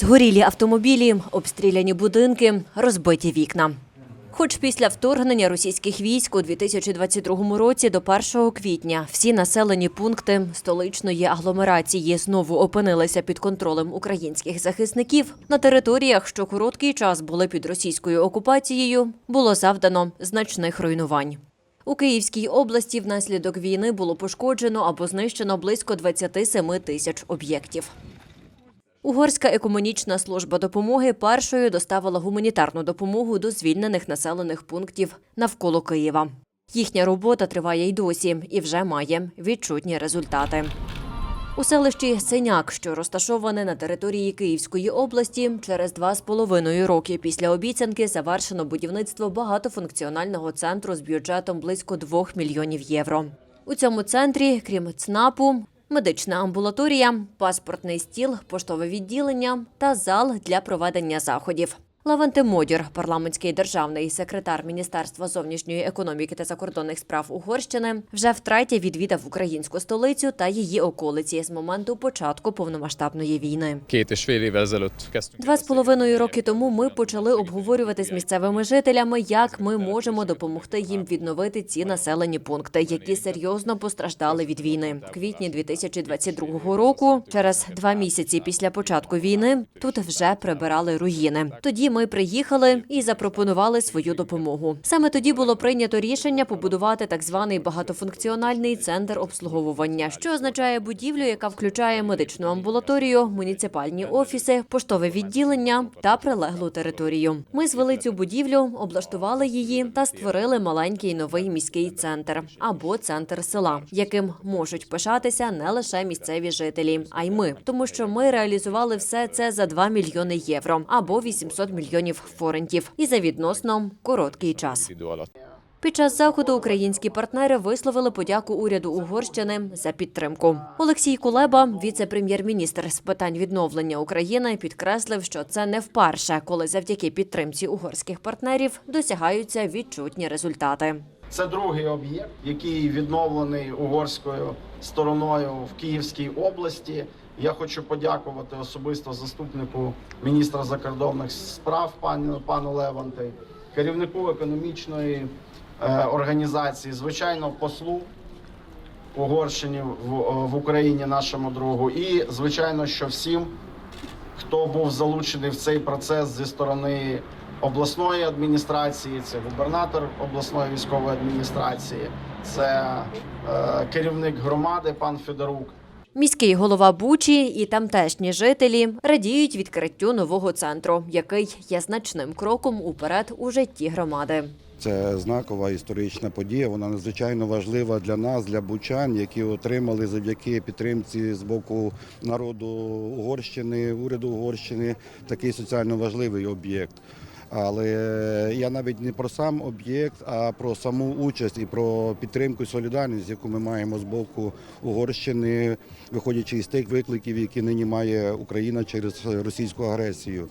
Згорілі автомобілі, обстріляні будинки, розбиті вікна. Хоч після вторгнення російських військ у 2022 році до 1 квітня всі населені пункти столичної агломерації знову опинилися під контролем українських захисників, на територіях, що короткий час були під російською окупацією, було завдано значних руйнувань. У Київській області внаслідок війни було пошкоджено або знищено близько 27 тисяч об'єктів. Угорська екомунічна служба допомоги першою доставила гуманітарну допомогу до звільнених населених пунктів навколо Києва. Їхня робота триває й досі і вже має відчутні результати. У селищі Синяк, що розташоване на території Київської області, через два з половиною роки після обіцянки завершено будівництво багатофункціонального центру з бюджетом близько 2 мільйонів євро. У цьому центрі, крім ЦНАПу, медична амбулаторія, паспортний стіл, поштове відділення та зал для проведення заходів. Лаванте Модір, парламентський державний секретар Міністерства зовнішньої економіки та закордонних справ Угорщини, вже втретє відвідав українську столицю та її околиці з моменту початку повномасштабної війни. Два з половиною роки тому ми почали обговорювати з місцевими жителями, як ми можемо допомогти їм відновити ці населені пункти, які серйозно постраждали від війни. В квітні 2022 року, через два місяці після початку війни, тут вже прибирали руїни. Тоді ми приїхали і запропонували свою допомогу. Саме тоді було прийнято рішення побудувати так званий багатофункціональний центр обслуговування, що означає будівлю, яка включає медичну амбулаторію, муніципальні офіси, поштове відділення та прилеглу територію. Ми звели цю будівлю, облаштували її та створили маленький новий міський центр або центр села, яким можуть пишатися не лише місцеві жителі, а й ми, тому що ми реалізували все це за 2 мільйони євро або 800 мільйонів форентів і за відносно короткий час. Під час заходу українські партнери висловили подяку уряду Угорщини за підтримку. Олексій Кулеба, віце-прем'єр-міністр з питань відновлення України, підкреслив, що це не вперше, коли завдяки підтримці угорських партнерів досягаються відчутні результати. Це другий об'єкт, який відновлений угорською стороною в Київській області. Я хочу подякувати особисто заступнику міністра закордонних справ пану пану Леванти, керівнику економічної е, організації, звичайно, послу Угорщині в, в Україні, нашому другу, і звичайно, що всім, хто був залучений в цей процес зі сторони обласної адміністрації, це губернатор обласної військової адміністрації, це е, керівник громади пан Федорук. Міський голова Бучі і тамтешні жителі радіють відкриттю нового центру, який є значним кроком уперед у житті громади. Це знакова історична подія. Вона надзвичайно важлива для нас, для бучан, які отримали завдяки підтримці з боку народу Угорщини, уряду Угорщини такий соціально важливий об'єкт. Але я навіть не про сам об'єкт, а про саму участь і про підтримку і солідарність, яку ми маємо з боку Угорщини, виходячи із тих викликів, які нині має Україна через російську агресію.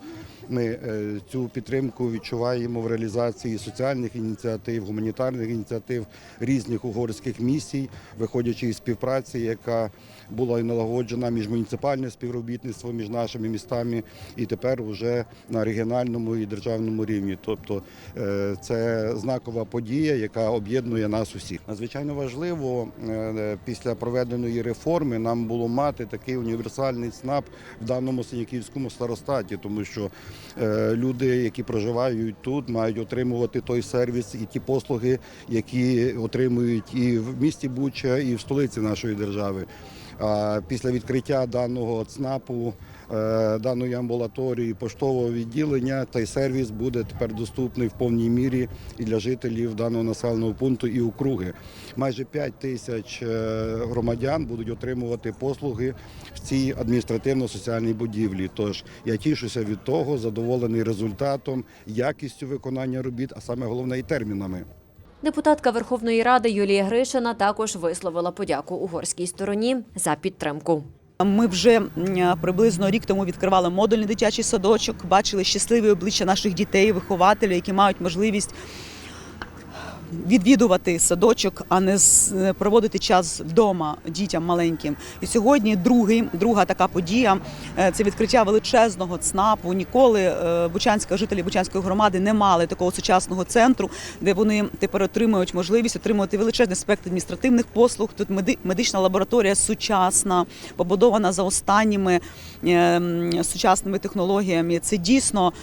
Ми е, цю підтримку відчуваємо в реалізації соціальних ініціатив, гуманітарних ініціатив різних угорських місій, виходячи із співпраці, яка була налагоджена між муніципальне співробітництво між нашими містами, і тепер вже на регіональному і державному рівні. Тобто е, це знакова подія, яка об'єднує нас усіх. Надзвичайно важливо е, після проведеної реформи нам було мати такий універсальний СНАП в даному Синяківському старостаті, тому що люди, які проживають тут, мають отримувати той сервіс і ті послуги, які отримують і в місті Буча, і в столиці нашої держави. Після відкриття даного ЦНАПу, е, даної амбулаторії, поштового відділення, той сервіс буде тепер доступний в повній мірі і для жителів даного населеного пункту і округи. Майже 5 тисяч е, громадян будуть отримувати послуги в цій адміністративно-соціальній будівлі. Тож я тішуся від того, задоволений результатом, якістю виконання робіт, а саме головне і термінами. Депутатка Верховної Ради Юлія Гришина також висловила подяку угорській стороні за підтримку. Ми вже приблизно рік тому відкривали модульний дитячий садочок, бачили щасливі обличчя наших дітей, вихователів, які мають можливість відвідувати садочок, а не е, проводити час вдома дітям маленьким. І сьогодні другий, друга така подія е, це відкриття величезного ЦНАПу. Ніколи е, бучанська жителі Бучанської громади не мали такого сучасного центру, де вони тепер отримують можливість отримувати величезний спектр адміністративних послуг. Тут медична лабораторія сучасна, побудована за останніми сучасними технологіями. Це дійсно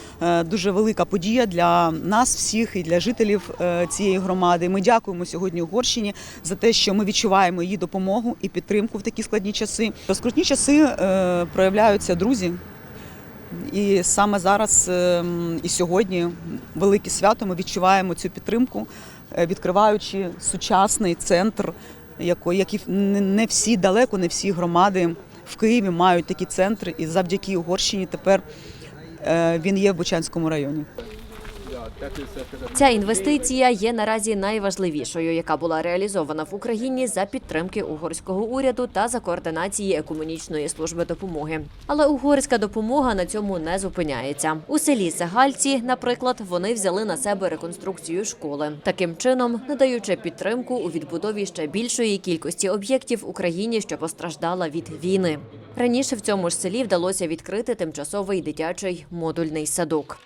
дуже велика подія для нас всіх і для жителів цієї громади. Ми дякуємо сьогодні Угорщині за те, що ми відчуваємо її допомогу і підтримку в такі складні часи. В скрутні часи е, проявляються друзі. І саме зараз е, і сьогодні велике свято. Ми відчуваємо цю підтримку, е, відкриваючи сучасний центр, які не всі далеко, не всі громади в Києві мають такі центри. І завдяки Угорщині тепер він є в Бучанському районі. Ця інвестиція є наразі найважливішою, яка була реалізована в Україні за підтримки угорського уряду та за координації економічної служби допомоги. Але угорська допомога на цьому не зупиняється. У селі Сагальці, наприклад, вони взяли на себе реконструкцію школи, таким чином надаючи підтримку у відбудові ще більшої кількості об'єктів в Україні, що постраждала від війни. Раніше в цьому ж селі вдалося відкрити тимчасовий дитячий модульний садок.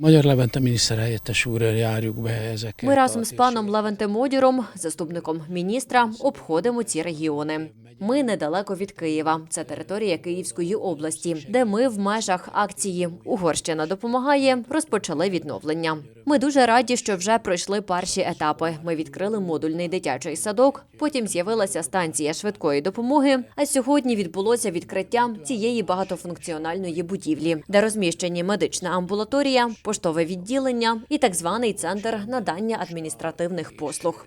Magyar Levente miniszterhelyettes úrral járjuk be ezeket. Ми разом з паном Левентем Модіром, заступником міністра, обходимо ці регіони. Ми недалеко від Києва. Це територія Київської області, де ми в межах акції Угорщина допомагає розпочали відновлення. Ми дуже раді, що вже пройшли перші етапи. Ми відкрили модульний дитячий садок. Потім з'явилася станція швидкої допомоги. А сьогодні відбулося відкриття цієї багатофункціональної будівлі, де розміщені медична амбулаторія, поштове відділення і так званий центр надання адміністративних послуг.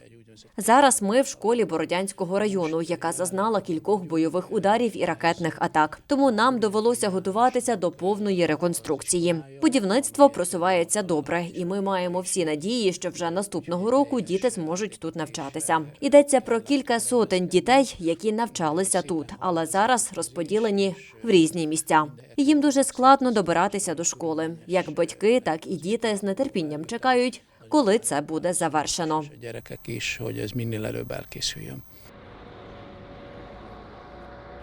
Зараз ми в школі Бородянського району, яка зазнала кількох бойових ударів і ракетних атак. Тому нам довелося готуватися до повної реконструкції. Будівництво просувається добре, і ми маємо всі надії, що вже наступного року діти зможуть тут навчатися. Йдеться про кілька сотень дітей, які навчалися тут, але зараз розподілені в різні місця. Їм дуже складно добиратися до школи. Як батьки, так і діти з нетерпінням чекають, коли це буде завершено.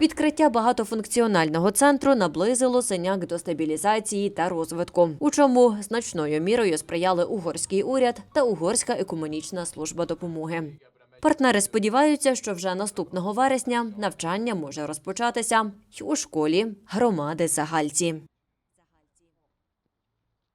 Відкриття багатофункціонального центру наблизило синяк до стабілізації та розвитку, у чому значною мірою сприяли угорський уряд та угорська економічна служба допомоги. Партнери сподіваються, що вже наступного вересня навчання може розпочатися й у школі громади Загальці.